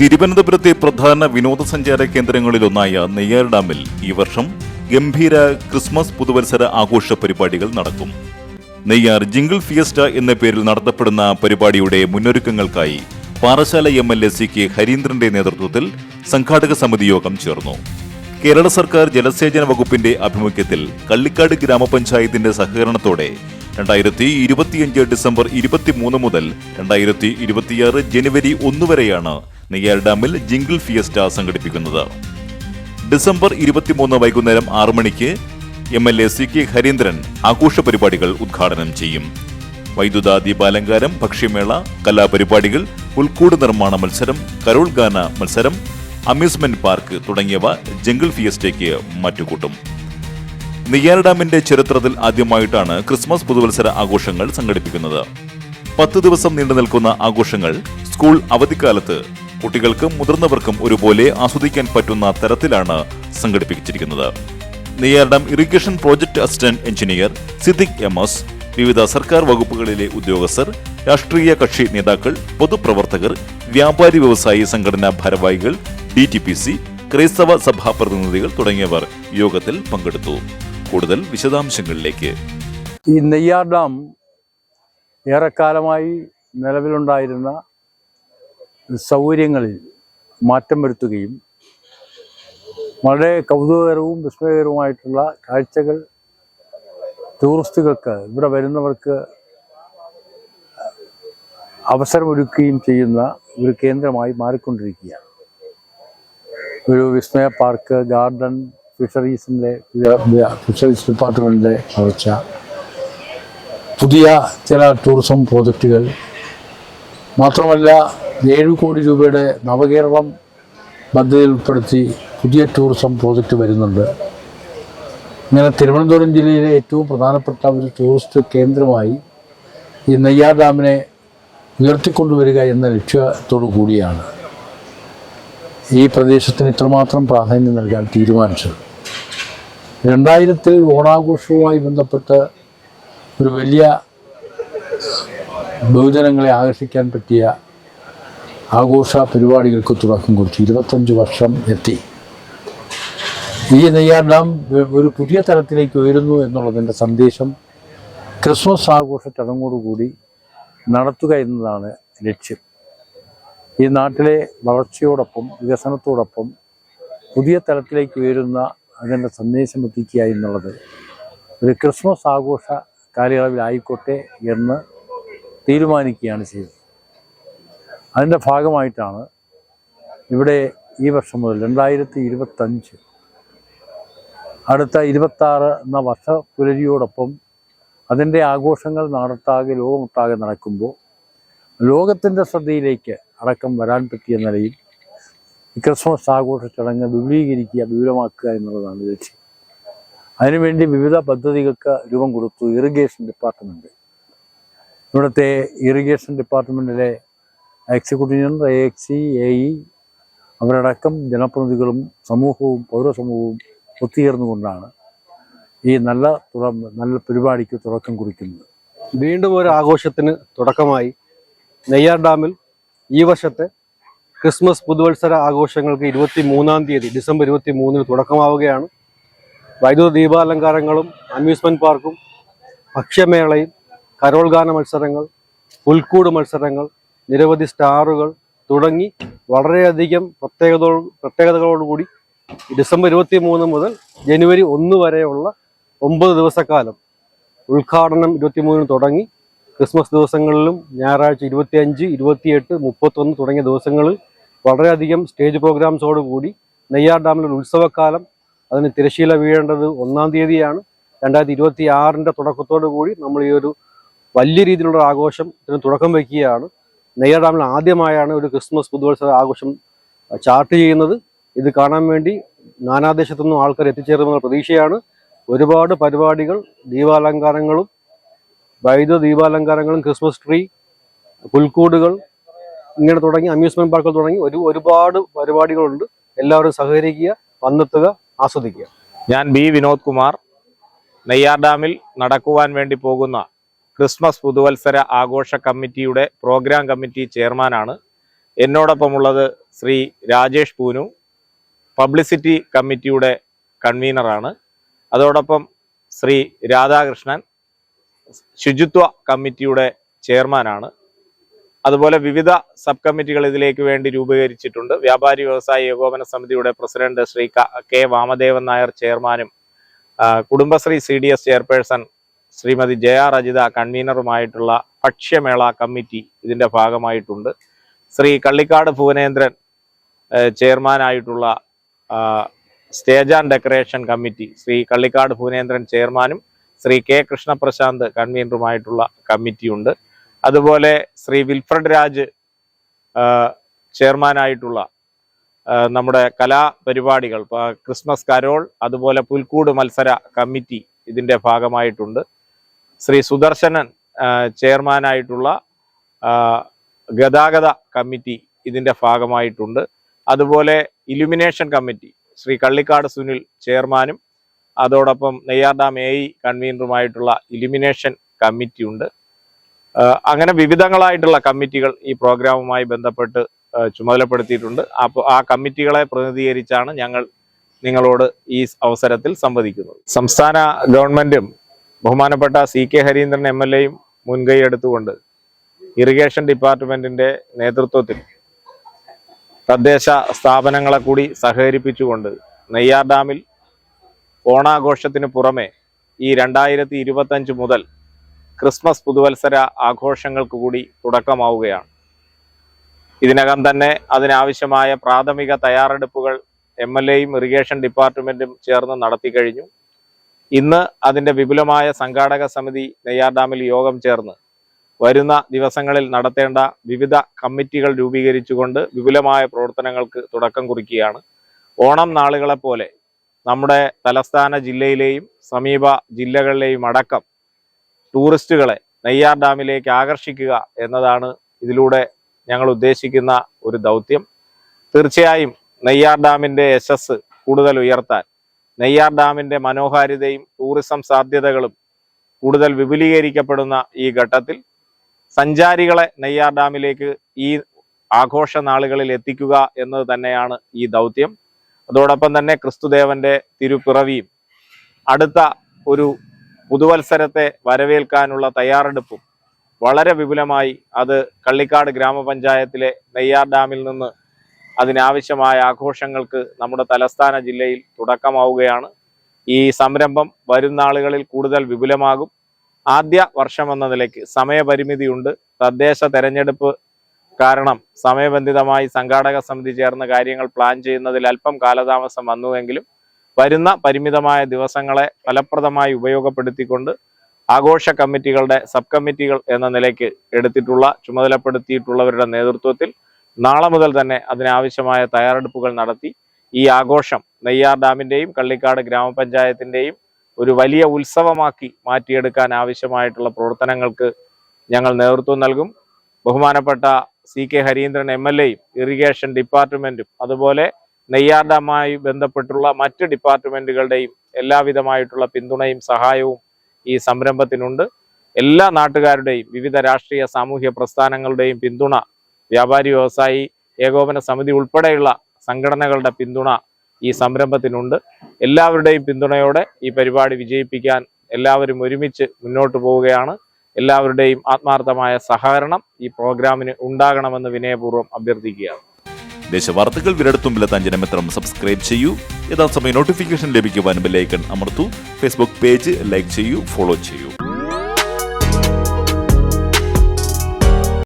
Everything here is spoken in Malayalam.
തിരുവനന്തപുരത്തെ പ്രധാന വിനോദസഞ്ചാര കേന്ദ്രങ്ങളിലൊന്നായ നെയ്യാർ ഡാമിൽ ഈ വർഷം ഗംഭീര ക്രിസ്മസ് പുതുവത്സര ആഘോഷ പരിപാടികൾ നടക്കും. നെയ്യാർ ജിംഗിൾ ഫിയസ്റ്റ എന്ന പേരിൽ നടത്തപ്പെടുന്ന പരിപാടിയുടെ മുന്നൊരുക്കങ്ങൾക്കായി Parassala M L A C K ഹരീന്ദ്രന്റെ നേതൃത്വത്തിൽ സംഘാടക സമിതി യോഗം ചേർന്നു. കേരള സർക്കാർ ജലസേചന വകുപ്പിന്റെ ആഭിമുഖ്യത്തിൽ കള്ളിക്കാട് ഗ്രാമപഞ്ചായത്തിന്റെ സഹകരണത്തോടെ രണ്ടായിരത്തി ഇരുപത്തിയഞ്ച് ഡിസംബർ ഇരുപത്തിമൂന്ന് മുതൽ രണ്ടായിരത്തി ഇരുപത്തിയാറ് ജനുവരി ഒന്ന് വരെയാണ് നെയ്യാർ ഡാമിൽ ജിംഗിൾ ഫിയസ്റ്റ സംഘടിപ്പിക്കുന്നത്. ഡിസംബർ ഇരുപത്തിമൂന്ന് വൈകുന്നേരം ആറു മണിക്ക് M L A C K Harindran ആഘോഷ പരിപാടികൾ ഉദ്ഘാടനം ചെയ്യും. വൈദ്യുത ദീപാലങ്കാരം ഭക്ഷ്യമേള കലാപരിപാടികൾ ഉൾക്കൂട് നിർമ്മാണ മത്സരം കരോൾ ഗാന മത്സരം അമ്യൂസ്മെന്റ് പാർക്ക് തുടങ്ങിയവ ജംഗിൾ ഫിയസ്റ്റയ്ക്ക് മാറ്റുകൂട്ടും. നെയ്യാർ ഡാമിന്റെ ചരിത്രത്തിൽ ആദ്യമായിട്ടാണ് ക്രിസ്മസ് പുതുവത്സര ആഘോഷങ്ങൾ സംഘടിപ്പിക്കുന്നത്. പത്ത് ദിവസം നീണ്ടു നിൽക്കുന്ന ആഘോഷങ്ങൾ സ്കൂൾ അവധിക്കാലത്ത് കുട്ടികൾക്കും മുതിർന്നവർക്കും ഒരുപോലെ ആസ്വദിക്കാൻ പറ്റുന്ന തരത്തിലാണ് സംഘടിപ്പിച്ചിരിക്കുന്നത്. Neyyar dam irrigation project assistant engineer Siddique M S വിവിധ സർക്കാർ വകുപ്പുകളിലെ ഉദ്യോഗസ്ഥർ രാഷ്ട്രീയ കക്ഷി നേതാക്കൾ പൊതുപ്രവർത്തകർ വ്യാപാരി വ്യവസായി സംഘടനാ ഭാരവാഹികൾ ഡി ടി പി സി ക്രൈസ്തവ സഭാ പ്രതിനിധികൾ തുടങ്ങിയവർ യോഗത്തിൽ പങ്കെടുത്തു. കൂടുതൽ വിശദാംശങ്ങളിലേക്ക്. ഈ നെയ്യാർ ഡാം ഏറെക്കാലമായി നിലവിലുണ്ടായിരുന്ന സൗകര്യങ്ങളിൽ മാറ്റം വരുത്തുകയും വളരെ കൗതുകകരവും വിസ്മയകരവുമായിട്ടുള്ള കാഴ്ചകൾ ടൂറിസ്റ്റുകൾക്ക് ഇവിടെ വരുന്നവർക്ക് അവസരമൊരുക്കുകയും ചെയ്യുന്ന ഒരു കേന്ദ്രമായി മാറിക്കൊണ്ടിരിക്കുകയാണ്. ഒരു വിസ്മയ പാർക്ക് ഗാർഡൻ ഫിഷറീസിന്റെ ഫിഷറീസ് ഡിപ്പാർട്ട്മെന്റിന്റെ വളർച്ച പുതിയ ചില ടൂറിസം പ്രോജക്റ്റുകൾ മാത്രമല്ല ഏഴ് കോടി രൂപയുടെ നവകേരളം പദ്ധതിയിൽ ഉൾപ്പെടുത്തി പുതിയ ടൂറിസം പ്രോജക്റ്റ് വരുന്നുണ്ട്. ഇങ്ങനെ തിരുവനന്തപുരം ജില്ലയിലെ ഏറ്റവും പ്രധാനപ്പെട്ട ഒരു ടൂറിസ്റ്റ് കേന്ദ്രമായി ഈ നെയ്യാർ ഡാമിനെ ഉയർത്തിക്കൊണ്ടുവരിക എന്ന ലക്ഷ്യത്തോടു കൂടിയാണ് ഈ പ്രദേശത്തിന് ഇത്രമാത്രം പ്രാധാന്യം നൽകാൻ തീരുമാനിച്ചത്. രണ്ടായിരത്തിൽ ഓണാഘോഷവുമായി ബന്ധപ്പെട്ട് ഒരു വലിയ ബഹുജനങ്ങളെ ആകർഷിക്കാൻ പറ്റിയ ആഘോഷ പരിപാടികൾക്ക് തുടക്കം കുറിച്ചു. ഇരുപത്തഞ്ച് വർഷം എത്തി. ഈ നെയ്യാർ ഡാം ഒരു പുതിയ തലത്തിലേക്ക് ഉയരുന്നു എന്നുള്ളതിന്റെ സന്ദേശം ക്രിസ്മസ് ആഘോഷ ചടങ്ങോടുകൂടി നടത്തുക എന്നതാണ് ലക്ഷ്യം. ഈ നാട്ടിലെ വളർച്ചയോടൊപ്പം വികസനത്തോടൊപ്പം പുതിയ തലത്തിലേക്ക് ഉയരുന്ന അതിന്റെ സന്ദേശം എത്തിക്കുക എന്നുള്ളത് ഒരു ക്രിസ്മസ് ആഘോഷ കാലയളവിലായിക്കോട്ടെ എന്ന് തീരുമാനിക്കുകയാണ് ചെയ്തത്. അതിന്റെ ഭാഗമായിട്ടാണ് ഇവിടെ ഈ വർഷം മുതൽ രണ്ടായിരത്തി ഇരുപത്തഞ്ച് അടുത്ത ഇരുപത്താറ് എന്ന വർഷ പുലരിയോടൊപ്പം അതിന്റെ ആഘോഷങ്ങൾ നാടൊട്ടാകെ ലോകമൊട്ടാകെ നടക്കുമ്പോൾ ലോകത്തിന്റെ ശ്രദ്ധയിലേക്ക് അടക്കം വരാൻ പറ്റിയ നിലയിൽ ക്രിസ്മസ് ആഘോഷ ചടങ്ങ് വിപുലീകരിക്കുക വിപുലമാക്കുക എന്നുള്ളതാണ് ലക്ഷ്യം. അതിനുവേണ്ടി വിവിധ പദ്ധതികൾക്ക് രൂപം കൊടുത്തു ഇറിഗേഷൻ ഡിപ്പാർട്ട്മെന്റ് ഇവിടുത്തെ irrigation ഡിപ്പാർട്ട്മെന്റിലെ executive general A exec A E അവരടക്കം ജനപ്രതിനിധികളും സമൂഹവും പൗരസമൂഹവും ഒത്തുചേർന്നുകൊണ്ടാണ് ഈ നല്ല നല്ല പരിപാടിക്ക് തുടക്കം കുറിക്കുന്നത്. വീണ്ടും ഒരു ആഘോഷത്തിന് തുടക്കമായി. നെയ്യാർ ഡാമിൽ ഈ വർഷത്തെ ക്രിസ്മസ് പുതുവത്സര ആഘോഷങ്ങൾക്ക് ഇരുപത്തി മൂന്നാം തീയതി ഡിസംബർ ഇരുപത്തി മൂന്നിന് തുടക്കമാവുകയാണ്. വൈദ്യുത ദീപാലങ്കാരങ്ങളും അമ്യൂസ്മെന്റ് പാർക്കും ഭക്ഷ്യമേളയും കരോൾഗാന മത്സരങ്ങൾ പുൽക്കൂട് മത്സരങ്ങൾ നിരവധി സ്റ്റാറുകൾ തുടങ്ങി വളരെയധികം പ്രത്യേകതോ പ്രത്യേകതകളോടുകൂടി ഡിസംബർ ഇരുപത്തി മൂന്ന് മുതൽ ജനുവരി ഒന്ന് വരെയുള്ള ഒമ്പത് ദിവസക്കാലം ഉദ്ഘാടനം ഇരുപത്തിമൂന്നിന് തുടങ്ങി. ക്രിസ്മസ് ദിവസങ്ങളിലും ഞായറാഴ്ച ഇരുപത്തിയഞ്ച് ഇരുപത്തിയെട്ട് മുപ്പത്തൊന്ന് തുടങ്ങിയ ദിവസങ്ങളിൽ വളരെയധികം സ്റ്റേജ് പ്രോഗ്രാംസോടുകൂടി നെയ്യാർ ഒരു ഉത്സവക്കാലം. അതിന് തിരശീല വീഴേണ്ടത് ഒന്നാം തീയതിയാണ്. രണ്ടായിരത്തി ഇരുപത്തി ആറിന്റെ തുടക്കത്തോടു കൂടി നമ്മൾ ഈ ഒരു വലിയ രീതിയിലുള്ള ആഘോഷം ഇതിന് തുടക്കം വയ്ക്കുകയാണ് നെയ്യാർ ഡാമിൽ ആദ്യമായാണ് ഒരു ക്രിസ്മസ് പുതുവത്സര ആഘോഷം ചാർട്ട് ചെയ്യുന്നത്. ഇത് കാണാൻ വേണ്ടി നാനാദേശത്തു നിന്നും ആൾക്കാർ എത്തിച്ചേരുമെന്ന പ്രതീക്ഷയാണ്. ഒരുപാട് പരിപാടികൾ ദീപാലങ്കാരങ്ങളും വൈദ്യുത ദീപാലങ്കാരങ്ങളും ക്രിസ്മസ് ട്രീ പുൽക്കൂടുകൾ ഇങ്ങനെ തുടങ്ങി അമ്യൂസ്മെന്റ് പാർക്കുകൾ തുടങ്ങി ഒരു ഒരുപാട് പരിപാടികളുണ്ട്. എല്ലാവരും സഹകരിക്കുക വന്നെത്തുക ആസ്വദിക്കുക. ഞാൻ ബി വിനോദ് കുമാർ. നെയ്യാർ ഡാമിൽ നടക്കുവാൻ വേണ്ടി പോകുന്ന ക്രിസ്മസ് പുതുവത്സര ആഘോഷ കമ്മിറ്റിയുടെ പ്രോഗ്രാം കമ്മിറ്റി ചെയർമാനാണ്. എന്നോടൊപ്പമുള്ളത് ശ്രീ രാജേഷ് പൂനു പബ്ലിസിറ്റി കമ്മിറ്റിയുടെ കൺവീനറാണ്. അതോടൊപ്പം ശ്രീ രാധാകൃഷ്ണൻ ശുചിത്വ കമ്മിറ്റിയുടെ ചെയർമാനാണ്. അതുപോലെ വിവിധ സബ് കമ്മിറ്റികൾ ഇതിലേക്ക് വേണ്ടി രൂപീകരിച്ചിട്ടുണ്ട്. വ്യാപാരി വ്യവസായ ഏകോപന സമിതിയുടെ പ്രസിഡന്റ് ശ്രീ കെ വാമദേവൻ നായർ ചെയർമാനും Kudumbashree C D S chairperson Shrimati Jaya Rejitha കൺവീനറുമായിട്ടുള്ള ഭക്ഷ്യമേള കമ്മിറ്റി ഇതിന്റെ ഭാഗമായിട്ടുണ്ട്. Shri Kallikkad Bhuvanendran ചെയർമാനായിട്ടുള്ള stage and decoration committee Shri Kallikkad Bhuvanendran ചെയർമാനും ശ്രീ കെ കൃഷ്ണപ്രശാന്ത് കൺവീനറുമായിട്ടുള്ള കമ്മിറ്റിയുണ്ട്. അതുപോലെ ശ്രീ വിൽഫ്രഡ് രാജ് ചെയർമാനായിട്ടുള്ള നമ്മുടെ കലാപരിപാടികൾ ക്രിസ്മസ് കരോൾ അതുപോലെ പുൽക്കൂട് മത്സര കമ്മിറ്റി ഇതിന്റെ ഭാഗമായിട്ടുണ്ട്. ശ്രീ സുദർശനൻ ചെയർമാനായിട്ടുള്ള ഗതാഗത കമ്മിറ്റി ഇതിന്റെ ഭാഗമായിട്ടുണ്ട്. അതുപോലെ ഇലുമിനേഷൻ കമ്മിറ്റി ശ്രീ കള്ളിക്കാട് സുനിൽ ചെയർമാനും അതോടൊപ്പം നെയ്യാർ ഡാം എ ഇ കൺവീനറുമായിട്ടുള്ള ഇലുമിനേഷൻ കമ്മിറ്റി ഉണ്ട് അങ്ങനെ വിവിധങ്ങളായിട്ടുള്ള കമ്മിറ്റികൾ ഈ പ്രോഗ്രാമുമായി ബന്ധപ്പെട്ട് ചുമതലപ്പെടുത്തിയിട്ടുണ്ട്. അപ്പോൾ ആ കമ്മിറ്റികളെ പ്രതിനിധീകരിച്ചാണ് ഞങ്ങൾ നിങ്ങളോട് ഈ അവസരത്തിൽ സംവദിക്കുന്നത്. സംസ്ഥാന ഗവൺമെന്റും ബഹുമാനപ്പെട്ട C K Harindran M L എയും മുൻകൈ എടുത്തുകൊണ്ട് ഇറിഗേഷൻ ഡിപ്പാർട്ട്മെന്റിന്റെ നേതൃത്വത്തിൽ തദ്ദേശ സ്ഥാപനങ്ങളെ കൂടി സഹകരിപ്പിച്ചുകൊണ്ട് നെയ്യാർ ഡാമിൽ ഓണാഘോഷത്തിന് പുറമെ ഈ രണ്ടായിരത്തി ഇരുപത്തഞ്ച് മുതൽ ക്രിസ്മസ് പുതുവത്സര ആഘോഷങ്ങൾക്ക് കൂടി തുടക്കമാവുകയാണ്. ഇതിനകം തന്നെ അതിനാവശ്യമായ പ്രാഥമിക തയ്യാറെടുപ്പുകൾ എം എൽ എയും ഇറിഗേഷൻ ഡിപ്പാർട്ട്മെന്റും ചേർന്ന് നടത്തി കഴിഞ്ഞു. ഇന്ന് അതിന്റെ വിപുലമായ സംഘാടക സമിതി നെയ്യാർ ഡാമിൽ യോഗം ചേർന്ന് വരുന്ന ദിവസങ്ങളിൽ നടത്തേണ്ട വിവിധ കമ്മിറ്റികൾ രൂപീകരിച്ചുകൊണ്ട് വിപുലമായ പ്രവർത്തനങ്ങൾക്ക് തുടക്കം കുറിക്കുകയാണ്. ഓണം നാളുകളെപ്പോലെ നമ്മുടെ തലസ്ഥാന ജില്ലയിലെയും സമീപ ജില്ലകളിലെയും അടക്കം ടൂറിസ്റ്റുകളെ നെയ്യാർ ഡാമിലേക്ക് ആകർഷിക്കുക എന്നതാണ് ഇതിലൂടെ ഞങ്ങൾ ഉദ്ദേശിക്കുന്ന ഒരു ദൗത്യം. തീർച്ചയായും നെയ്യാർ ഡാമിന്റെ യശസ് കൂടുതൽ ഉയർത്താൻ നെയ്യാർ ഡാമിന്റെ മനോഹാരിതയും ടൂറിസം സാധ്യതകളും കൂടുതൽ വിപുലീകരിക്കപ്പെടുന്ന ഈ ഘട്ടത്തിൽ സഞ്ചാരികളെ നെയ്യാർ ഡാമിലേക്ക് ഈ ആഘോഷ നാളുകളിൽ എത്തിക്കുക എന്നത് തന്നെയാണ് ഈ ദൗത്യം. അതോടൊപ്പം തന്നെ ക്രിസ്തുദേവന്റെ തിരുപ്പിറവിയും അടുത്ത ഒരു പുതുവത്സരത്തെ വരവേൽക്കാനുള്ള തയ്യാറെടുപ്പും വളരെ വിപുലമായി അത് കള്ളിക്കാട് ഗ്രാമപഞ്ചായത്തിലെ നെയ്യാർ ഡാമിൽ നിന്ന് അതിനാവശ്യമായ ആഘോഷങ്ങൾക്ക് നമ്മുടെ തലസ്ഥാന ജില്ലയിൽ തുടക്കമാവുകയാണ്. ഈ സംരംഭം വരും നാളുകളിൽ കൂടുതൽ വിപുലമാകും. ആദ്യ വർഷമെന്ന നിലയ്ക്ക് സമയപരിമിതിയുണ്ട്. തദ്ദേശ തെരഞ്ഞെടുപ്പ് കാരണം സമയബന്ധിതമായി സംഘാടക സമിതി ചേർന്ന് കാര്യങ്ങൾ പ്ലാൻ ചെയ്യുന്നതിൽ അല്പം കാലതാമസം വന്നുവെങ്കിലും വരുന്ന പരിമിതമായ ദിവസങ്ങളെ ഫലപ്രദമായി ഉപയോഗപ്പെടുത്തിക്കൊണ്ട് ആഘോഷ കമ്മിറ്റികളുടെ സബ് കമ്മിറ്റികൾ എന്ന നിലയ്ക്ക് എടുത്തിട്ടുള്ള ചുമതലപ്പെടുത്തിയിട്ടുള്ളവരുടെ നേതൃത്വത്തിൽ നാളെ മുതൽ തന്നെ അതിനാവശ്യമായ തയ്യാറെടുപ്പുകൾ നടത്തി ഈ ആഘോഷം നെയ്യാർ ഡാമിന്റെയും കള്ളിക്കാട് ഗ്രാമപഞ്ചായത്തിന്റെയും ഒരു വലിയ ഉത്സവമാക്കി മാറ്റിയെടുക്കാൻ ആവശ്യമായിട്ടുള്ള പ്രവർത്തനങ്ങൾക്ക് ഞങ്ങൾ നേതൃത്വം നൽകും. ബഹുമാനപ്പെട്ട C K Harindran M L എയും ഇറിഗേഷൻ ഡിപ്പാർട്ട്മെന്റും അതുപോലെ നെയ്യാർ ഡാമായി ബന്ധപ്പെട്ടുള്ള മറ്റ് ഡിപ്പാർട്ട്മെന്റുകളുടെയും എല്ലാവിധമായിട്ടുള്ള പിന്തുണയും സഹായവും ഈ സംരംഭത്തിനുണ്ട്. എല്ലാ നാട്ടുകാരുടെയും വിവിധ രാഷ്ട്രീയ സാമൂഹ്യ പ്രസ്ഥാനങ്ങളുടെയും പിന്തുണ വ്യാപാരി വ്യവസായി ഏകോപന സമിതി ഉൾപ്പെടെയുള്ള സംഘടനകളുടെ പിന്തുണ ഈ സംരംഭത്തിനുണ്ട്. എല്ലാവരുടെയും പിന്തുണയോടെ ഈ പരിപാടി വിജയിപ്പിക്കാൻ എല്ലാവരും ഒരുമിച്ച് മുന്നോട്ട് പോവുകയാണ്. എല്ലാവരുടെയും ആത്മാർത്ഥമായ സഹകരണം ഈ പ്രോഗ്രാമിന് ഉണ്ടാകണമെന്ന് വിനയപൂർവം അഭ്യർത്ഥിക്കുകയാണ്. ദേശവാർത്തകൾ വിരടത്തുമ്പിലെത്താൻ ജനമിത്രം സബ്സ്ക്രൈബ് ചെയ്യൂ. യഥാസമയം നോട്ടിഫിക്കേഷൻ ലഭിക്കുവാൻ ബെല്ലൈക്കൺ അമർത്തു. ഫേസ്ബുക്ക് പേജ് ലൈക്ക് ചെയ്യൂ ഫോളോ ചെയ്യൂ.